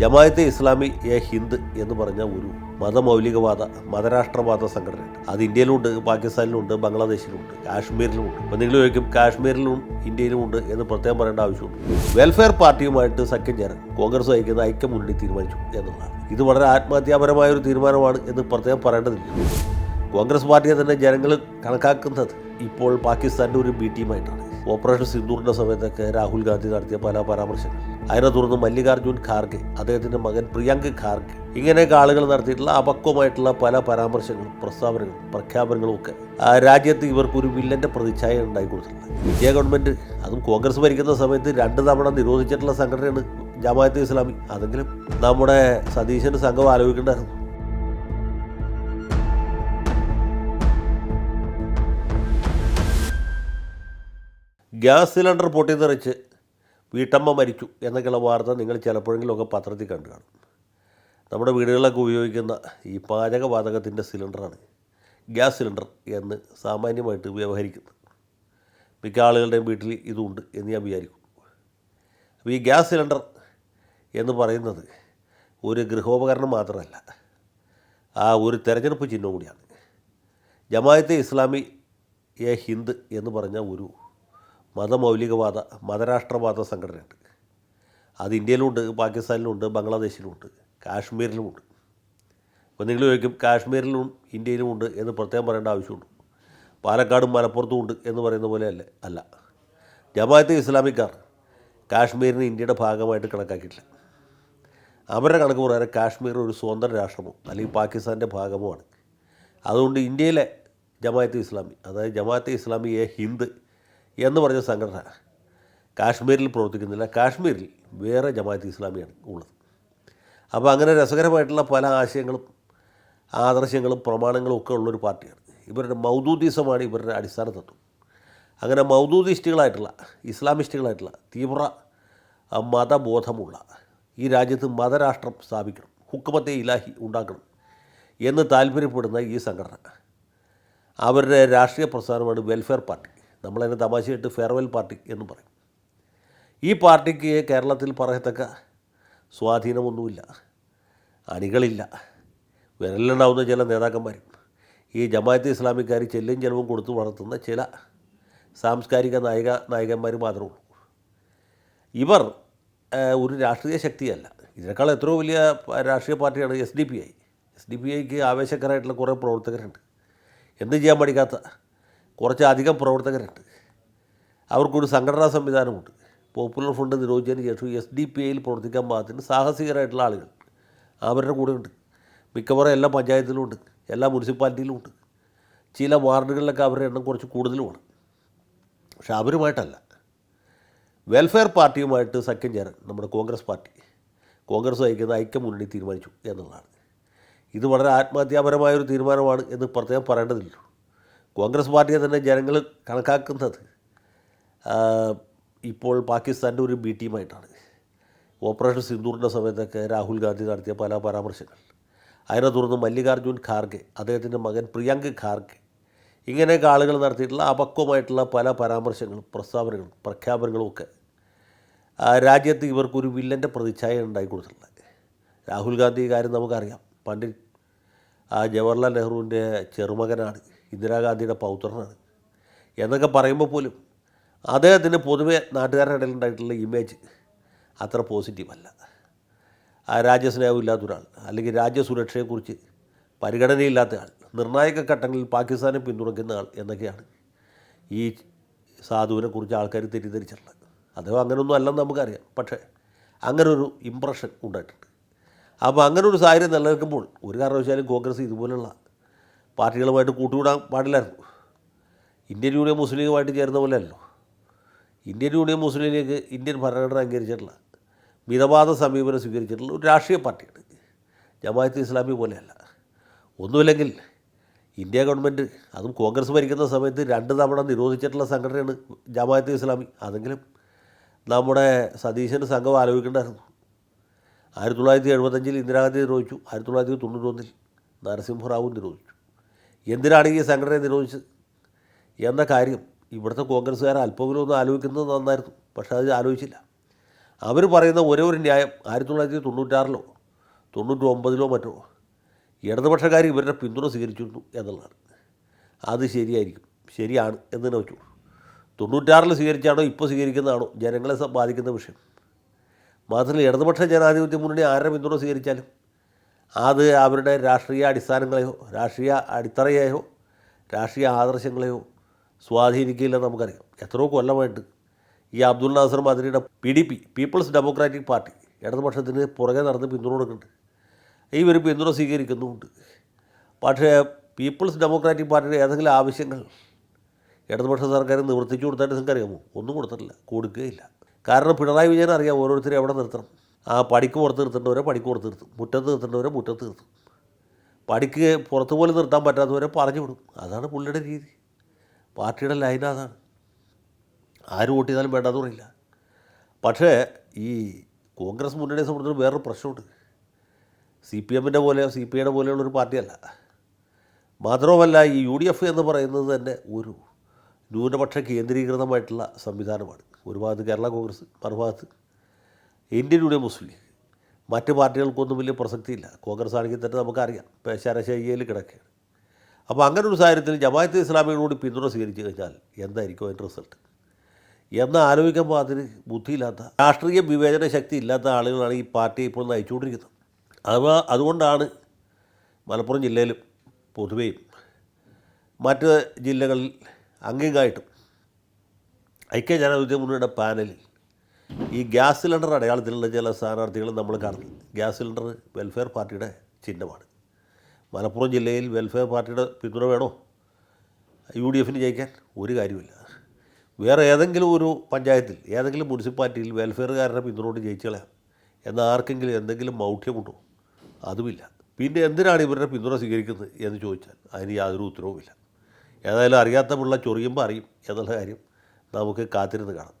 Jamaat-e Islami A Hind എന്ന് പറഞ്ഞ ഒരു മതമൗലികവാദ മതരാഷ്ട്രവാദ സംഘടനയുണ്ട്. അത് ഇന്ത്യയിലുണ്ട് പാകിസ്ഥാനിലുണ്ട് ബംഗ്ലാദേശിലുണ്ട് കാശ്മീരിലുമുണ്ട്. അപ്പം നിങ്ങൾ ചോദിക്കും കാശ്മീരിലും ഇന്ത്യയിലുമുണ്ട് എന്ന് പ്രത്യേകം പറയേണ്ട ആവശ്യമുണ്ട്. വെൽഫെയർ പാർട്ടിയുമായിട്ട് സഖ്യം ചേരാൻ കോൺഗ്രസ് നയിക്കുന്ന ഐക്യമുന്നണി തീരുമാനിച്ചു എന്നുള്ളതാണ്. ഇത് വളരെ ആത്മഹത്യാപരമായ ഒരു തീരുമാനമാണ് എന്ന് പ്രത്യേകം പറയേണ്ടതില്ല. കോൺഗ്രസ് പാർട്ടിയെ തന്നെ ജനങ്ങൾ കണക്കാക്കുന്നത് ഇപ്പോൾ പാകിസ്ഥാന്റെ ഒരു ബി ടീമായിട്ടാണ് ഓപ്പറേഷൻ സിന്ദൂറിന്റെ സമയത്തൊക്കെ രാഹുൽ ഗാന്ധി നടത്തിയ പല പരാമർശങ്ങൾ. അതിനെ തുടർന്ന് മല്ലികാർജുൻ ഖാർഗെ അദ്ദേഹത്തിന്റെ മകൻ പ്രിയങ്ക് ഖാർഗെ. ഇങ്ങനെയൊക്കെ ആളുകൾ നടത്തിയിട്ടുള്ള അപക്വമായിട്ടുള്ള പല പരാമർശങ്ങളും പ്രസ്താവനകളും പ്രഖ്യാപനങ്ങളും ഒക്കെ രാജ്യത്ത് ഇവർക്കൊരു വില്ലന്റെ പ്രതിച്ഛായ ഉണ്ടായി കൊടുത്തിട്ടുണ്ട്. ഇന്ത്യ ഗവൺമെന്റ് അതും കോൺഗ്രസ് ഭരിക്കുന്ന സമയത്ത് രണ്ട് തവണ നിരോധിച്ചിട്ടുള്ള സംഘടനയാണ് ജമാഅത്ത് ഇസ്ലാമി. അതെങ്കിലും നമ്മുടെ സതീശന്റെ സംഘം ആലോചിക്കേണ്ടായിരുന്നു ഗ്യാസ് സിലിണ്ടർ പൊട്ടിത്തെറിച്ച് വീട്ടമ്മ മരിച്ചു എന്നൊക്കെയുള്ള വാർത്ത നിങ്ങൾ ചിലപ്പോഴെങ്കിലുമൊക്കെ പത്രത്തിൽ കണ്ടു കാണും. നമ്മുടെ വീടുകളിലൊക്കെ ഉപയോഗിക്കുന്ന ഈ പാചകവാതകത്തിന്റെ സിലിണ്ടറാണ് ഗ്യാസ് സിലിണ്ടർ എന്ന് സാമാന്യമായിട്ട് വ്യവഹരിക്കുന്നത്. മിക്ക ആളുകളുടെയും വീട്ടിൽ ഇതുണ്ട് എന്ന് ഞാൻ വിചാരിക്കും. അപ്പോൾ ഈ ഗ്യാസ് സിലിണ്ടർ എന്ന് പറയുന്നത് ഒരു ഗൃഹോപകരണം മാത്രമല്ല ആ ഒരു തെരഞ്ഞെടുപ്പ് ചിഹ്നം കൂടിയാണ്. ജമായത്തെ ഇസ്ലാമി എ ഹിന്ദ് എന്ന് പറഞ്ഞ ഒരു മതമൗലികവാദ മതരാഷ്ട്രവാദ സംഘടനയുണ്ട്. അത് ഇന്ത്യയിലുണ്ട് പാകിസ്ഥാനിലുണ്ട് ബംഗ്ലാദേശിലുമുണ്ട് കാശ്മീരിലുമുണ്ട്. അപ്പോൾ നിങ്ങൾ ചോദിക്കും കാശ്മീരിലും ഇന്ത്യയിലുമുണ്ട് എന്ന് പ്രത്യേകം പറയേണ്ട ആവശ്യമുണ്ട്. പാലക്കാടും മലപ്പുറത്തും ഉണ്ട് എന്ന് പറയുന്ന പോലെ അല്ല അല്ല. ജമാഅത്തെ ഇസ്ലാമിക്കാർ കാശ്മീരിനെ ഇന്ത്യയുടെ ഭാഗമായിട്ട് കണക്കാക്കിയിട്ടില്ല. അവരുടെ കണക്ക് പ്രകാരം കാശ്മീർ ഒരു സ്വതന്ത്ര രാഷ്ട്രമോ അല്ലെങ്കിൽ പാകിസ്ഥാന്റെ ഭാഗമോ ആണ്. അതുകൊണ്ട് ഇന്ത്യയിലെ ജമാഅത്തെ ഇസ്ലാമി അതായത് ജമാഅത്തെ ഇസ്ലാമിയെ ഹിന്ദ് എന്ന് പറഞ്ഞ സംഘടന കാശ്മീരിൽ പ്രവർത്തിക്കുന്നില്ല. കാശ്മീരിൽ വേറെ ജമാഅത്ത് ഇസ്ലാമിയാണ് ഉള്ളത്. അപ്പോൾ അങ്ങനെ രസകരമായിട്ടുള്ള പല ആശയങ്ങളും ആദർശങ്ങളും പ്രമാണങ്ങളും ഒക്കെ ഉള്ളൊരു പാർട്ടിയാണ്. ഇവരുടെ മൗദൂദിസമാണ് ഇവരുടെ അടിസ്ഥാന തത്വം. അങ്ങനെ മൗദൂദിസ്റ്റുകളായിട്ടുള്ള ഇസ്ലാമിസ്റ്റുകളായിട്ടുള്ള തീവ്ര മതബോധമുള്ള ഈ രാജ്യത്ത് മതരാഷ്ട്രം സ്ഥാപിക്കണം ഹുക്കുമത്തെ ഇലാഹി ഉണ്ടാക്കണം എന്ന് താല്പര്യപ്പെടുന്ന ഈ സംഘടന. അവരുടെ രാഷ്ട്രീയ പ്രസ്ഥാനമാണ് വെൽഫെയർ പാർട്ടി നമ്മളതിനെ തമാശയായിട്ട് ഫെയർവെൽ പാർട്ടി എന്ന് പറയും. ഈ പാർട്ടിക്ക് കേരളത്തിൽ പറയത്തക്ക സ്വാധീനമൊന്നുമില്ല. അണികളില്ല. വിരലിലുണ്ടാവുന്ന ചില നേതാക്കന്മാരും ഈ ജമാഅത്ത് ഇസ്ലാമിക്കാർ ചെല്ലും ചെലവും കൊടുത്തു വളർത്തുന്ന ചില സാംസ്കാരിക നായിക നായകന്മാർ മാത്രമേ ഉള്ളൂ. ഇവർ ഒരു രാഷ്ട്രീയ ശക്തിയല്ല. ഇതിനേക്കാൾ എത്രയോ വലിയ രാഷ്ട്രീയ പാർട്ടിയാണ് S D P I. S D P ഐക്ക് ആവേശകരമായിട്ടുള്ള കുറേ പ്രവർത്തകരുണ്ട്. എന്ത് ചെയ്യാൻ പഠിക്കാത്ത കുറച്ചധികം പ്രവർത്തകരുണ്ട്. അവർക്കൊരു സംഘടനാ സംവിധാനമുണ്ട്. പോപ്പുലർ ഫണ്ട് നിരോധിച്ചതിന് ശേഷം എസ് ഡി പി ഐയിൽ പ്രവർത്തിക്കാൻ പാകത്തിന് സാഹസികരായിട്ടുള്ള ആളുകൾ അവരുടെ കൂടെ ഉണ്ട് മിക്കവാറും എല്ലാ പഞ്ചായത്തിലും ഉണ്ട്. എല്ലാ മുനിസിപ്പാലിറ്റിയിലും ഉണ്ട്. ചില വാർഡുകളിലൊക്കെ അവരുടെ എണ്ണം കുറച്ച് കൂടുതലുമാണ്. പക്ഷെ അവരുമായിട്ടല്ല. വെൽഫെയർ പാർട്ടിയുമായിട്ട് സഖ്യം ചേരാൻ നമ്മുടെ കോൺഗ്രസ് പാർട്ടി കോൺഗ്രസ് നയിക്കുന്ന ഐക്യമുന്നണി തീരുമാനിച്ചു എന്നുള്ളതാണ്. ഇത് വളരെ ആത്മഹത്യാപരമായൊരു തീരുമാനമാണ് എന്ന് പ്രത്യേകം പറയേണ്ടതില്ല. കോൺഗ്രസ് പാർട്ടിയെ തന്നെ ജനങ്ങൾ കണക്കാക്കുന്നത്. ഇപ്പോൾ പാകിസ്ഥാന്റെ ഒരു ബി ടീമായിട്ടാണ്. ഓപ്പറേഷൻ സിന്ദൂറിന്റെ സമയത്തൊക്കെ രാഹുൽ ഗാന്ധി നടത്തിയ പല പരാമർശങ്ങൾ. അതിനെ തുടർന്ന് മല്ലികാർജുൻ ഖാർഗെ അദ്ദേഹത്തിന്റെ മകൻ പ്രിയങ്ക് ഖാർഗെ ഇങ്ങനെയൊക്കെ ആളുകൾ നടത്തിയിട്ടുള്ള അപക്വമായിട്ടുള്ള പല പരാമർശങ്ങളും പ്രസ്താവനകളും പ്രഖ്യാപനങ്ങളും ഒക്കെ രാജ്യത്ത് ഇവർക്കൊരു വില്ലന്റെ പ്രതിച്ഛായ ഉണ്ടായി കൊടുത്തിട്ടുള്ളത്. രാഹുൽ ഗാന്ധി കാര്യം നമുക്കറിയാം. പണ്ഡിറ്റ് ജവഹർലാൽ നെഹ്റുവിന്റെ ചെറുമകനാണ്. ഇന്ദിരാഗാന്ധിയുടെ പൗത്രനാണ്. എന്നൊക്കെ പറയുമ്പോൾ പോലും അദ്ദേഹത്തിന് പൊതുവെ നാട്ടുകാരുടെ ഇടയിൽ ഉണ്ടായിട്ടുള്ള ഇമേജ് അത്ര പോസിറ്റീവ് അല്ല. രാജ്യസ്നേഹം ഇല്ലാത്ത ഒരാൾ അല്ലെങ്കിൽ രാജ്യസുരക്ഷയെക്കുറിച്ച് പരിഗണനയില്ലാത്ത ആൾ നിർണായക ഘട്ടങ്ങളിൽ പാകിസ്ഥാനെ പിന്തുണയ്ക്കുന്ന ആൾ എന്നൊക്കെയാണ് ഈ സാധുവിനെക്കുറിച്ച് ആൾക്കാർ തെറ്റിദ്ധരിച്ചിട്ടുള്ളത്. അദ്ദേഹം അങ്ങനെയൊന്നും അല്ലെന്ന് നമുക്കറിയാം. പക്ഷേ അങ്ങനെ ഒരു ഇമ്പ്രഷൻ ഉണ്ടായിട്ടുണ്ട്. അപ്പോൾ അങ്ങനെ ഒരു സാഹചര്യം നിലനിൽക്കുമ്പോൾ ഒരു കാരണവശാലും കോൺഗ്രസ് ഇതുപോലുള്ള പാർട്ടികളുമായിട്ട് കൂട്ടുകൂടാൻ പാടില്ലായിരുന്നു. ഇന്ത്യൻ യൂണിയൻ മുസ്ലിം ലീഗുമായിട്ട് ചേർന്ന പോലെയല്ലോ. ഇന്ത്യൻ യൂണിയൻ മുസ്ലിം ലീഗ് ഇന്ത്യൻ ഭരണഘടന അംഗീകരിച്ചിട്ടുള്ള മിതവാദ സമീപനം സ്വീകരിച്ചിട്ടുള്ള ഒരു രാഷ്ട്രീയ പാർട്ടിയാണ് ജമാഅത്ത് ഇസ്ലാമി പോലെയല്ല. ഒന്നുമില്ലെങ്കിൽ ഇന്ത്യ ഗവൺമെന്റ് അതും കോൺഗ്രസ് ഭരിക്കുന്ന സമയത്ത് രണ്ട് തവണ നിരോധിച്ചിട്ടുള്ള സംഘടനയാണ് ജമാഅത്ത് ഇസ്ലാമി. അതെങ്കിലും നമ്മുടെ സതീശന്റെ സംഘം ആലോചിക്കേണ്ടായിരുന്നു. ആയിരത്തി തൊള്ളായിരത്തി എഴുപത്തഞ്ചിൽ ഇന്ദിരാഗാന്ധി നിരോധിച്ചു. ആയിരത്തി തൊള്ളായിരത്തി തൊണ്ണൂറ്റൊന്നിൽ നരസിംഹറാവു നിരോധിച്ചു. എന്തിനാണ് ഈ സംഘടനയെ നിരോധിച്ചത് എന്ന കാര്യം ഇവിടുത്തെ കോൺഗ്രസ്സുകാർ അല്പമെങ്കിലും ഒന്ന് ആലോചിക്കുന്നത് നന്നായിരുന്നു. പക്ഷേ അത് ആലോചിച്ചില്ല. അവർ പറയുന്ന ഒരേ ഒരു ന്യായം ആയിരത്തി തൊള്ളായിരത്തി തൊണ്ണൂറ്റാറിലോ തൊണ്ണൂറ്റി ഒമ്പതിലോ മറ്റോ ഇടതുപക്ഷക്കാർ ഇവരുടെ പിന്തുണ സ്വീകരിച്ചിരുന്നു എന്നുള്ളതാണ്. അത് ശരിയായിരിക്കും. ശരിയാണ് എന്ന് തന്നെ വെച്ചു തൊണ്ണൂറ്റാറിൽ സ്വീകരിച്ചാണോ ഇപ്പോൾ സ്വീകരിക്കുന്നതാണോ ജനങ്ങളെ ബാധിക്കുന്ന വിഷയം. മാത്രമല്ല ഇടതുപക്ഷ ജനാധിപത്യ മുന്നണി ആരുടെ പിന്തുണ സ്വീകരിച്ചാലും അത് അവരുടെ രാഷ്ട്രീയ അടിസ്ഥാനങ്ങളെയോ രാഷ്ട്രീയ അടിത്തറയെയോ രാഷ്ട്രീയ ആദർശങ്ങളെയോ സ്വാധീനിക്കില്ലെന്ന് നമുക്കറിയാം. എത്രയോ കൊല്ലമായിട്ട് ഈ Abdul Nasser മദനിയുടെ P D P People's Democratic Party ഇടതുപക്ഷത്തിന് പുറകെ നടന്ന് പിന്തുണ കൊടുക്കുന്നുണ്ട്. ഇവർ പിന്തുണ സ്വീകരിക്കുന്നുമുണ്ട്. പക്ഷേ പീപ്പിൾസ് ഡെമോക്രാറ്റിക് പാർട്ടിയുടെ ഏതെങ്കിലും ആവശ്യങ്ങൾ ഇടതുപക്ഷ സർക്കാർ നിവർത്തിച്ചു കൊടുത്തായിട്ട് നിങ്ങൾക്ക് അറിയാമോ ഒന്നും കൊടുത്തിട്ടില്ല കൊടുക്കുകയില്ല. കാരണം പിണറായി വിജയൻ അറിയാം ഓരോരുത്തരും എവിടെ നിർത്തണം. ആ പടിക്ക് പുറത്ത് നിർത്തേണ്ടവരെ പടിക്ക് പുറത്ത് നിർത്തും. മുറ്റത്ത് നിർത്തേണ്ടവരെ മുറ്റത്ത് നിർത്തും. പടിക്ക് പുറത്ത് പോലും നിർത്താൻ പറ്റാത്തവരെ പറഞ്ഞു വിടും. അതാണ് പുള്ളിയുടെ രീതി. പാർട്ടിയുടെ ലൈൻ അതാണ്. ആര് വോട്ട് ചെയ്താലും വേണ്ടാന്ന് പറയില്ല. പക്ഷേ ഈ കോൺഗ്രസ് മുന്നണിയെ സംബന്ധിച്ച് വേറൊരു പ്രശ്നമുണ്ട്. സി പി എമ്മിന്റെ പോലെ സി പി ഐയുടെ പോലെയുള്ളൊരു പാർട്ടിയല്ല. മാത്രവുമല്ല ഈ യു ഡി എഫ് എന്ന് പറയുന്നത് തന്നെ ഒരു ന്യൂനപക്ഷ കേന്ദ്രീകൃതമായിട്ടുള്ള സംവിധാനമാണ്. ഒരു ഭാഗത്ത് കേരള കോൺഗ്രസ് മറുഭാഗത്ത് ഇന്ത്യൻ യൂണിയൻ മുസ്ലിം ലീഗ്. മറ്റ് പാർട്ടികൾക്കൊന്നും വലിയ പ്രസക്തിയില്ല. കോൺഗ്രസ് ആണെങ്കിൽ തന്നെ നമുക്കറിയാം. പേശാരശയ്യയിൽ കിടക്കുകയാണ് അപ്പോൾ അങ്ങനെ ഒരു സാഹചര്യത്തിൽ ജമാഅത്തെ ഇസ്ലാമികളോട് പിന്തുണ സ്വീകരിച്ചു കഴിഞ്ഞാൽ എന്തായിരിക്കും അതിന്റെ റിസൾട്ട്? എന്ന് ആലോചിക്കുമ്പോൾ അതിന് ബുദ്ധിയില്ലാത്ത രാഷ്ട്രീയ വിവേചന ശക്തി ഇല്ലാത്ത ആളുകളാണ് ഈ പാർട്ടി ഇപ്പോൾ നയിച്ചുകൊണ്ടിരിക്കുന്നത് അത് അതുകൊണ്ടാണ് മലപ്പുറം ജില്ലയിലും പൊതുവെയും മറ്റ് ജില്ലകളിൽ അംഗീകായിട്ടും ഐക്യ ജനാധിപത്യ മുന്നണിയുടെ പാനലിൽ ഈ ഗ്യാസ് സിലിണ്ടർ അടയാളത്തിലുള്ള ചില സ്ഥാനാർത്ഥികൾ നമ്മൾ കാണുന്നു. ഗ്യാസ് സിലിണ്ടർ വെൽഫെയർ പാർട്ടിയുടെ ചിഹ്നമാണ്. മലപ്പുറം ജില്ലയിൽ വെൽഫെയർ പാർട്ടിയുടെ പിന്തുണ വേണോ? യു ഡി എഫിന് ജയിക്കാൻ ഒരു കാര്യമില്ല വേറെ ഏതെങ്കിലും ഒരു പഞ്ചായത്തിൽ ഏതെങ്കിലും മുനിസിപ്പാലിറ്റിയിൽ വെൽഫെയർകാരുടെ പിന്തുണ കൊണ്ട് ജയിച്ചു കളയാം എന്നാൽ ആർക്കെങ്കിലും എന്തെങ്കിലും മൗഢ്യമുണ്ടോ? അതുമില്ല. പിന്നെ എന്തിനാണ് ഇവരുടെ പിന്തുണ സ്വീകരിക്കുന്നത് എന്ന് ചോദിച്ചാൽ അതിന് യാതൊരു ഉത്തരവുമില്ല. ഏതായാലും അറിയാത്ത പിള്ള ചൊറിയുമ്പോൾ അറിയും എന്നുള്ള കാര്യം നമുക്ക് കാത്തിരുന്ന് കാണാം.